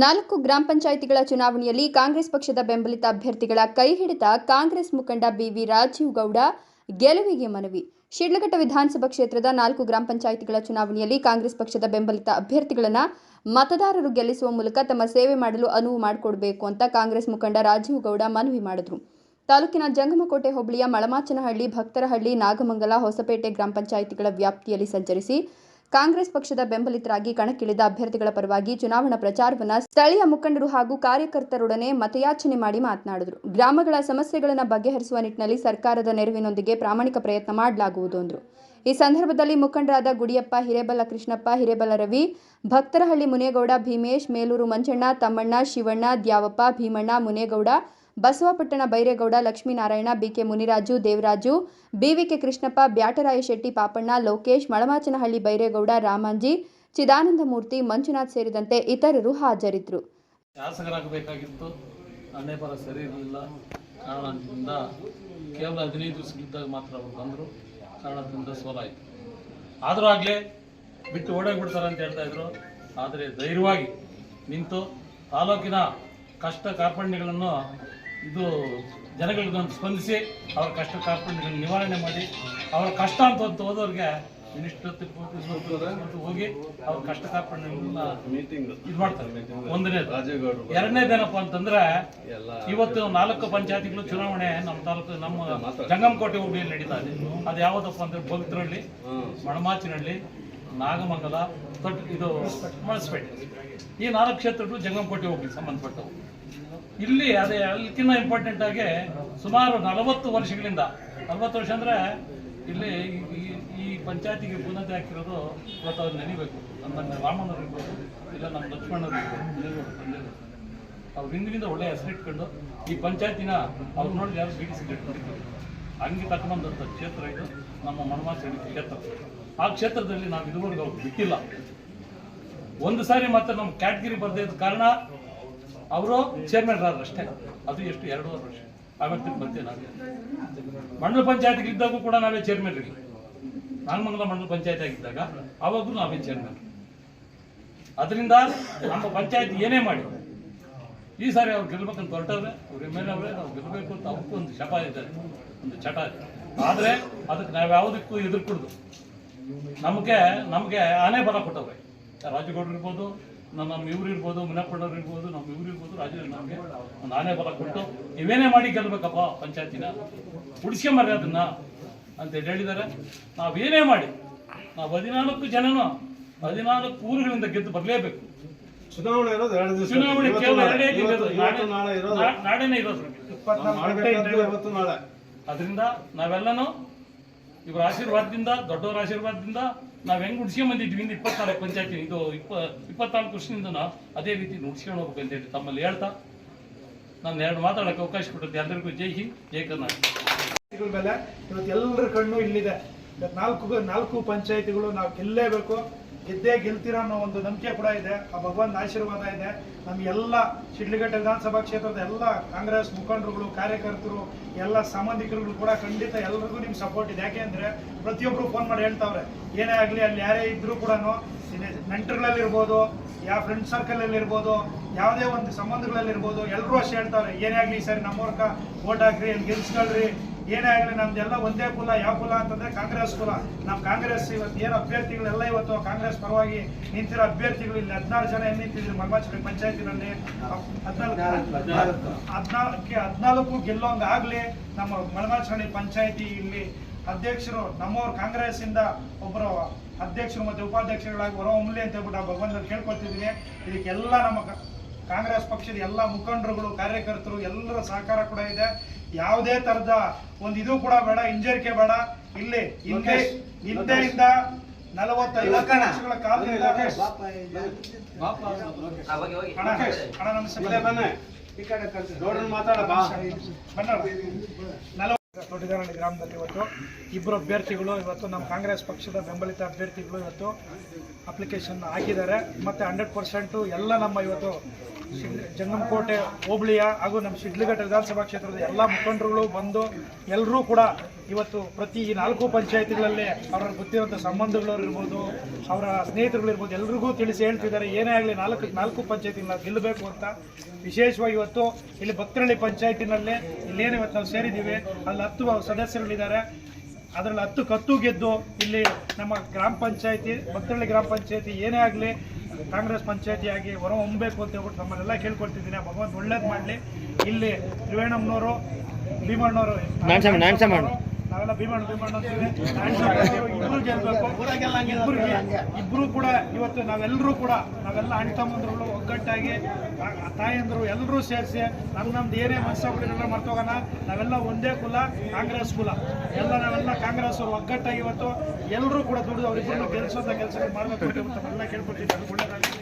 ನಾಲ್ಕು ಗ್ರಾಮ ಪಂಚಾಯಿತಿಗಳ ಚುನಾವಣೆಯಲ್ಲಿ ಕಾಂಗ್ರೆಸ್ ಪಕ್ಷದ ಬೆಂಬಲಿತ ಅಭ್ಯರ್ಥಿಗಳ ಕೈ ಹಿಡಿತ ಕಾಂಗ್ರೆಸ್ ಮುಖಂಡ ಬಿವಿ ರಾಜೀವ್ ಗೌಡ ಗೆಲುವಿಗೆ ಮನವಿ. ಶಿಡ್ಲಘಟ್ಟ ವಿಧಾನಸಭಾ ಕ್ಷೇತ್ರದ ನಾಲ್ಕು ಗ್ರಾಮ ಪಂಚಾಯಿತಿಗಳ ಚುನಾವಣೆಯಲ್ಲಿ ಕಾಂಗ್ರೆಸ್ ಪಕ್ಷದ ಬೆಂಬಲಿತ ಅಭ್ಯರ್ಥಿಗಳನ್ನು ಮತದಾರರು ಗೆಲ್ಲಿಸುವ ಮೂಲಕ ತಮ್ಮ ಸೇವೆ ಮಾಡಲು ಅನುವು ಮಾಡಿಕೊಡಬೇಕು ಅಂತ ಕಾಂಗ್ರೆಸ್ ಮುಖಂಡ ರಾಜೀವ್ ಗೌಡ ಮನವಿ ಮಾಡಿದರು. ತಾಲೂಕಿನ ಜಂಗಮಕೋಟೆ ಹೋಬಳಿಯ ಮಳಮಾಚನಹಳ್ಳಿ ಭಕ್ತರಹಳ್ಳಿ ನಾಗಮಂಗಲ ಹೊಸಪೇಟೆ ಗ್ರಾಮ ಪಂಚಾಯಿತಿಗಳ ವ್ಯಾಪ್ತಿಯಲ್ಲಿ ಸಂಚರಿಸಿ ಕಾಂಗ್ರೆಸ್ ಪಕ್ಷದ ಬೆಂಬಲಿತರಾಗಿ ಕಣಕ್ಕಿಳಿದ ಅಭ್ಯರ್ಥಿಗಳ ಪರವಾಗಿ ಚುನಾವಣಾ ಪ್ರಚಾರವನ್ನು ಸ್ಥಳೀಯ ಮುಖಂಡರು ಹಾಗೂ ಕಾರ್ಯಕರ್ತರೊಡನೆ ಮತಯಾಚನೆ ಮಾಡಿ ಮಾತನಾಡಿದರು. ಗ್ರಾಮಗಳ ಸಮಸ್ಯೆಗಳನ್ನು ಬಗೆಹರಿಸುವ ನಿಟ್ಟಿನಲ್ಲಿ ಸರ್ಕಾರದ ನೆರವಿನೊಂದಿಗೆ ಪ್ರಾಮಾಣಿಕ ಪ್ರಯತ್ನ ಮಾಡಲಾಗುವುದು ಎಂದರು ಈ ಸಂದರ್ಭದಲ್ಲಿ ಮುಖಂಡರಾದ Gudiyappa, Hireballa Krishnappa, Hireballa Ravi, Bhaktarahalli Munegowda, Bhimesh, Melur Manjanna, Thammanna, Shivanna, Dyavappa, Bhimanna, Munegowda Basavapattana Byregowda, Lakshminarayana, B K Muniraju, Devaraju, B V K Krishnappa, Byataraya Shetty Papanna, Lokesh, Malamachanahalli Byregowda, Ramanji, Chidanandamurthy, Manjunath ಸೇರಿದಂತೆ ಇತರರು ಹಾಜರಿದ್ದರು. ಶಾಸಕರಾಗಬೇಕಾಗಿತ್ತು. ಹಣೆ ಬರ ಸರಿ ಇರಲಿಲ್ಲ. ಕಾರಣದಿಂದ ಕೇವಲ ಹದಿನೈದು ದಿವಸಗಳಿದ್ದಾಗ ಮಾತ್ರ ಅವರು ಬಂದರು. ಕಾರಣದಿಂದ ಸೋಲಾಯಿತು. ಆದರೂ ಆಗಲೇ ಬಿಟ್ಟು ಓಡೋಗ್ಬಿಡ್ತಾರೆ ಅಂತ ಹೇಳ್ತಾ ಇದ್ರು. ಆದರೆ ಧೈರ್ಯವಾಗಿ ನಿಂತು ತಾಲೂಕಿನ ಕಷ್ಟ ಕಾರ್ಪಣ್ಯಗಳನ್ನು ಇದು ಜನಗಳಿಗೊಂದು ಸ್ಪಂದಿಸಿ ಅವರ ಕಷ್ಟ ಕಾರ್ಪಣ್ಯಗಳನ್ನು ನಿವಾರಣೆ ಮಾಡಿ ಅವರ ಕಷ್ಟ ಅಂತ ಅಂತ ಹೋದವ್ರಿಗೆ ಮಿನಿಸ್ಟರ್ ಹೋಗಿ ಅವ್ರ ಕಷ್ಟ ಕಾರ್ಪಣ್ಯಗಳನ್ನ ಮೀಟಿಂಗ್ ಇದು ಮಾಡ್ತಾರೆ. ಒಂದನೇದು. ಎರಡನೇದೇನಪ್ಪ ಅಂತಂದ್ರೆ ಇವತ್ತು ನಾಲ್ಕು ಪಂಚಾಯತಿಗಳು ಚುನಾವಣೆ ನಮ್ಮ ತಾಲೂಕು ನಮ್ಮ ಜಂಗಮಕೋಟೆ ಹೋಬಳಿಯಲ್ಲಿ ನಡೀತಾ ಇದೆ. ಅದು ಯಾವುದಪ್ಪ ಅಂದ್ರೆ ಭಕ್ತರಳ್ಳಿ ಮಣಮಾಚಿನಹಳ್ಳಿ ನಾಗಮಂಗಲ ತೊಟ್ ಇದು ಮಳಸ್ಪೇಟೆ. ಈ ನಾಲ್ಕು ಕ್ಷೇತ್ರಗಳು ಜಂಗಮಕೋಟೆ ಹೋಗಿ ಸಂಬಂಧಪಟ್ಟವು. ಇಲ್ಲಿ ಅದೇ ಅಲ್ಲಿಕ್ಕಿಂತ ಇಂಪಾರ್ಟೆಂಟ್ ಆಗಿ ಸುಮಾರು ನಲವತ್ತು ವರ್ಷಗಳಿಂದ, ನಲವತ್ತು ವರ್ಷ ಅಂದ್ರೆ ಇಲ್ಲಿ ಈ- ಪಂಚಾಯತಿಗೆ ಬುನಾದಿ ಹಾಕಿರೋದು ಇವತ್ತು ಅವ್ರು ನೆನಿಬೇಕು. ನಮ್ಮ ರಾಮಣ್ಣವ್ರು ಇರ್ಬೋದು, ಇಲ್ಲ ನಮ್ಮ ಲಕ್ಷ್ಮಣರು ಇರ್ಬೋದು ಅವ್ರು ಹಿಂದಿನಿಂದ ಒಳ್ಳೆ ಹೆಸರಿಟ್ಕೊಂಡು ಈ ಪಂಚಾಯತಿನ ಅವ್ರು ನೋಡಿ ಯಾರು ಬಿ ಹಂಗೆ ತಕ್ಕಂಥ ಕ್ಷೇತ್ರ ಇದು, ನಮ್ಮ ಮನಮಾಸ ಕ್ಷೇತ್ರ. ಆ ಕ್ಷೇತ್ರದಲ್ಲಿ ನಾವು ಇದುವರೆಗೂ ಅವ್ರು ಬಿಟ್ಟಿಲ್ಲ. ಒಂದು ಸಾರಿ ಮಾತ್ರ ನಮ್ಮ ಕ್ಯಾಟಗಿರಿ ಬರದೇ ಇದ್ದ ಕಾರಣ ಅವರು ಚೇರ್ಮನ್ ಅಷ್ಟೇ. ಅದು ಎಷ್ಟು ಎರಡೂವರೆ ವರ್ಷ? ಆ ವ್ಯಕ್ತಿ ಬಂದೆ ನಾವೇ. ಮಂಡಲ ಪಂಚಾಯತ್ಗೆ ಇದ್ದಾಗೂ ಕೂಡ ನಾವೇ ಚೇರ್ಮನ್ ಇರಲಿ ನಾಗಮಂಗಲ ಮಂಡಲ ಪಂಚಾಯತ್ ಆಗಿದ್ದಾಗ ಅವಾಗೂ ನಾವೇ ಚೇರ್ಮನ್ ಅದರಿಂದ ನಮ್ಮ ಪಂಚಾಯತ್ ಏನೇ ಮಾಡಿ, ಈ ಸಾರಿ ಅವ್ರು ಗೆಲ್ಬೇಕಂತ ಹೊರಟವ್ರೆ, ಅವ್ರ ಎಂ ಎಲ್ ಅವರೇ, ನಾವು ಗೆಲ್ಲಬೇಕು ಅಂತ ಅವಕ್ಕೂ ಒಂದು ಶಪ ಇದೆ, ಒಂದು ಚಟ ಆದರೆ ಅದಕ್ಕೆ ನಾವು ಯಾವುದಕ್ಕೂ ಎದುರ್ಕೊಡ್ದು ನಮಗೆ ನಮಗೆ ಆನೆ ಬಲ ಕೊಟ್ಟವ್ರೆ. ರಾಜಗೌಡರು ಇರ್ಬೋದು ನಮ್ಮ ನಮ್ಮ ಇವ್ರು ಇರ್ಬೋದು ಮುನಪ್ಪಣ್ಣವ್ರು ಇರ್ಬೋದು ನಮ್ಮ ಇವ್ರು ಇರ್ಬೋದು ರಾಜ ನಮಗೆ ಒಂದು ಆನೆ ಬಲ ಕೊಟ್ಟು ನೀವೇನೇ ಮಾಡಿ ಗೆಲ್ಬೇಕಪ್ಪ ಪಂಚಾಯತಿನ ಉಳಿಸ್ಕೊಂಬರ್ರಿ ಅದನ್ನ ಅಂತ ಹೇಳಿದ್ದಾರೆ. ನಾವೇನೇ ಮಾಡಿ ನಾವು ಹದಿನಾಲ್ಕು ಜನನು ಹದಿನಾಲ್ಕು ಊರುಗಳಿಂದ ಗೆದ್ದು ಬರಲೇಬೇಕು. ಚುನಾವಣೆ ಇರೋದು ಎರಡು ಚುನಾವಣೆ ಕೇವಲ. ಎರಡೇ. ನಾಳೆ ಇರೋದು. ನಾಳೆನೇ ಇರೋದು. ಅದರಿಂದ ನಾವೆಲ್ಲನೂ ಇವರ ಆಶೀರ್ವಾದದಿಂದ, ದೊಡ್ಡವರ ಆಶೀರ್ವಾದದಿಂದ ನಾವು ಹೆಂಗ್ ಉಡ್ಸ್ಕೊಂಡ್ ಬಂದಿದ್ವಿ ಇಂದ ಇಪ್ಪತ್ನಾಲ್ಕು ಪಂಚಾಯತಿ, ಇದು ಇಪ್ಪ, ಇಪ್ಪತ್ನಾಲ್ಕು ವರ್ಷದಿಂದ ಅದೇ ರೀತಿ ನುಡ್ಸ್ಕೊಂಡು ಹೋಗ್ಬೇಕು ಅಂತ ಹೇಳಿ ತಮ್ಮಲ್ಲಿ ಹೇಳ್ತಾ, ನಾನು ಎರಡು ಮಾತಾಡೋಕೆ ಅವಕಾಶ ಕೊಟ್ಟಿದ್ದೆ. ಎಲ್ಲರಿಗೂ ಜೈ ಹಿಂದ್, ಜೈ ಕರ್ನಾಟಕ. ಪಂಚಾಯತಿಗಳ ಮೇಲೆ ಇವತ್ತು ಎಲ್ಲರ ಕಣ್ಣು ಇಲ್ಲಿದೆ. ನಾಲ್ಕು ನಾಲ್ಕು ಪಂಚಾಯಿತಿಗಳು ನಾವು ಗೆಲ್ಲೇಬೇಕು. ಗೆದ್ದೇ ಗೆಲ್ತೀರಾ ಅನ್ನೋ ಒಂದು ನಂಬಿಕೆ ಕೂಡ ಇದೆ. ಆ ಭಗವಂತ ಆಶೀರ್ವಾದ ಇದೆ. ನಮ್ಗೆಲ್ಲ ಶಿಡ್ಲಘಟ್ಟ ವಿಧಾನಸಭಾ ಕ್ಷೇತ್ರದ ಎಲ್ಲ ಕಾಂಗ್ರೆಸ್ ಮುಖಂಡರುಗಳು, ಕಾರ್ಯಕರ್ತರು, ಎಲ್ಲ ಸಂಬಂಧಿಕರುಗಳು ಕೂಡ ಖಂಡಿತ ಎಲ್ಲರಿಗೂ ನಿಮ್ಗೆ ಸಪೋರ್ಟ್ ಇದೆ. ಯಾಕೆ ಪ್ರತಿಯೊಬ್ಬರು ಫೋನ್ ಮಾಡಿ ಹೇಳ್ತಾವ್ರೆ, ಏನೇ ಆಗಲಿ ಅಲ್ಲಿ ಯಾರೇ ಇದ್ದರೂ ಕೂಡ ನೆಂಟರುಗಳಲ್ಲಿರ್ಬೋದು ಯಾವ ಫ್ರೆಂಡ್ ಸರ್ಕಲ್ ಅಲ್ಲಿ ಇರ್ಬೋದು ಯಾವುದೇ ಒಂದು ಸಂಬಂಧಗಳಲ್ಲಿ ಇರ್ಬೋದು ಎಲ್ಲರೂ ಅಷ್ಟೇ ಹೇಳ್ತಾವ್ರೆ, ಏನೇ ಆಗಲಿ ಸರಿ ನಮ್ಮವ್ರಕ ಓಟ್ ಹಾಕ್ರಿ, ಅಲ್ಲಿ ಗೆಲ್ಸ್ಕೊಳ್ರಿ ಏನೇ ಆಗಲಿ ನಮ್ದೆಲ್ಲ ಒಂದೇ ಕುಲ, ಯಾವ ಕುಲ ಅಂತಂದ್ರೆ ಕಾಂಗ್ರೆಸ್ ಕುಲ. ನಮ್ಮ ಕಾಂಗ್ರೆಸ್ ಇವತ್ತು ಏನು ಅಭ್ಯರ್ಥಿಗಳೆಲ್ಲ ಇವತ್ತು ಕಾಂಗ್ರೆಸ್ ಪರವಾಗಿ ನಿಂತಿರೋ ಅಭ್ಯರ್ಥಿಗಳು ಇಲ್ಲಿ ಹದಿನಾರು ಜನ ಏನು ನಿಂತಿದ್ರು ಮಲ್ಮಾಚಿ ಪಂಚಾಯತಿನಲ್ಲಿ? ಹದಿನಾಲ್ಕು ಹದಿನಾಲ್ಕು ಹದಿನಾಲ್ಕು ಗೆಲ್ಲೋಂಗ್ ಆಗ್ಲಿ ನಮ್ಮ ಮಳಮಾಚಹಳ್ಳಿ ಪಂಚಾಯತಿ ಇಲ್ಲಿ ಅಧ್ಯಕ್ಷರು, ನಮ್ಮವ್ರು ಕಾಂಗ್ರೆಸ್ ಇಂದ ಒಬ್ಬರು ಅಧ್ಯಕ್ಷರು ಮತ್ತೆ ಉಪಾಧ್ಯಕ್ಷರುಗಳಾಗಿ ಹೊರಹೊಮ್ಮಲಿ ಅಂತ ಹೇಳ್ಬಿಟ್ಟು ಭಗವಂತ ಕೇಳ್ಕೊತಿದ್ದೀನಿ. ಇದಕ್ಕೆಲ್ಲ ನಮ್ಮ ಕಾಂಗ್ರೆಸ್ ಪಕ್ಷದ ಎಲ್ಲ ಮುಖಂಡರುಗಳು ಕಾರ್ಯಕರ್ತರು ಎಲ್ಲರ ಸಹಕಾರ ಕೂಡ ಇದೆ. ಯಾವುದೇ ತರದ ಒಂದು ಇದು ಕೂಡ ಬೇಡ ಹಿಂಜರಿಕೆ ಬೇಡ. ಇಲ್ಲಿ ಹಿಂದೆ ಹಿಂದೆಯಿಂದ ನಲವತ್ತೈದು ವರ್ಷಗಳ ಕಾಲದಿಂದ ಮಾತಾಡ ಬಾ ತೋಟಗಾರಹಳ್ಳಿ ಗ್ರಾಮದಲ್ಲಿ ಇವತ್ತು ಇಬ್ಬರು ಅಭ್ಯರ್ಥಿಗಳು, ಇವತ್ತು ನಮ್ಮ ಕಾಂಗ್ರೆಸ್ ಪಕ್ಷದ ಬೆಂಬಲಿತ ಅಭ್ಯರ್ಥಿಗಳು ಇವತ್ತು ಅಪ್ಲಿಕೇಶನ್ ಹಾಕಿದ್ದಾರೆ. ಮತ್ತು ಹಂಡ್ರೆಡ್ ಪರ್ಸೆಂಟು ಎಲ್ಲ ನಮ್ಮ ಇವತ್ತು ಜಂಗಮಕೋಟೆ ಹೋಬಳಿಯ ಹಾಗೂ ನಮ್ಮ ಶಿಡ್ಲಘಟ್ಟ ವಿಧಾನಸಭಾ ಕ್ಷೇತ್ರದ ಎಲ್ಲ ಮುಖಂಡರುಗಳು ಬಂದು ಎಲ್ಲರೂ ಕೂಡ ಇವತ್ತು ಪ್ರತಿ ಈ ನಾಲ್ಕು ಪಂಚಾಯತಿಗಳಲ್ಲಿ ಅವರ ಗೊತ್ತಿರುವಂಥ ಸಂಬಂಧಗಳಿರ್ಬೋದು ಅವರ ಸ್ನೇಹಿತರುಗಳಿರ್ಬೋದು ಎಲ್ರಿಗೂ ತಿಳಿಸಿ ಹೇಳ್ತಿದ್ದಾರೆ, ಏನೇ ಆಗಲಿ ನಾಲ್ಕು ನಾಲ್ಕು ಪಂಚಾಯತಿ ನಾವು ಗೆಲ್ಲಬೇಕು ಅಂತ. ವಿಶೇಷವಾಗಿ ಇವತ್ತು ಇಲ್ಲಿ ಭಕ್ತರಳ್ಳಿ ಪಂಚಾಯತಿನಲ್ಲಿ ಇಲ್ಲೇನು ಇವತ್ತು ನಾವು ಸೇರಿದ್ದೀವಿ ಹತ್ತು ಸದಸ್ಯರುಗಳಿದ್ದಾರೆ. ಅದರಲ್ಲಿ ಹತ್ತು ಕತ್ತು ಗೆದ್ದು ಇಲ್ಲಿ ನಮ್ಮ ಗ್ರಾಮ ಪಂಚಾಯತಿ ಭಕ್ತರಳ್ಳಿ ಗ್ರಾಮ ಪಂಚಾಯತಿ ಏನೇ ಆಗಲಿ ಕಾಂಗ್ರೆಸ್ ಪಂಚಾಯತಿ ಆಗಿ ಹೊರ ಹೊಮ್ಮಬೇಕು ಅಂತ ಹೇಳ್ಬಿಟ್ಟು ನಮ್ಮನ್ನೆಲ್ಲ ಕೇಳ್ಕೊಳ್ತಿದ್ದೀನಿ. ಭಗವಂತ ಒಳ್ಳೇದು ಮಾಡಲಿ. ಇಲ್ಲಿ ತ್ರಿವೇಣಮ್ಮನವರು, ಭೀಮಣ್ಣವರು ನಾವೆಲ್ಲ ಭೀಮಣ್ಣ ಭೀಮಣ್ಣ ಇಬ್ರು ಗೆಲ್ಬೇಕು ಇಬ್ರು ಇಬ್ರು ಕೂಡ ಇವತ್ತು ನಾವೆಲ್ಲರೂ ಕೂಡ, ನಾವೆಲ್ಲ ಅಣ್ಣ ತಮ್ಮಂದ್ರುಗಳು ಒಗ್ಗಟ್ಟಾಗಿ ತಾಯಂದ್ರು ಎಲ್ಲರೂ ಸೇರಿಸಿ ನಮ್ಮ ನಮ್ದು ಏನೇ ಮನಸ್ಸಾಗ್ಬಿಟ್ಟಿರಲ್ಲ ಮರ್ತೋಗೋಣ. ನಾವೆಲ್ಲ ಒಂದೇ ಕುಲ, ಕಾಂಗ್ರೆಸ್ ಕುಲ. ಎಲ್ಲ ನಾವೆಲ್ಲ ಕಾಂಗ್ರೆಸ್ ಅವರು ಒಗ್ಗಟ್ಟಾಗಿ ಇವತ್ತು ಎಲ್ಲರೂ ಕೂಡ ದುಡಿದು ಅವರಿಬ್ಬರನ್ನು ಗೆಲ್ಸೋಂಥ ಕೆಲಸ ಮಾಡಬೇಕು ಅಂತ ನಮ್ಮೆಲ್ಲ ಕೇಳ್ಕೊಳ್ತಿದ್ದಾರೆ ಒಳ್ಳೆದಾಗಲಿ.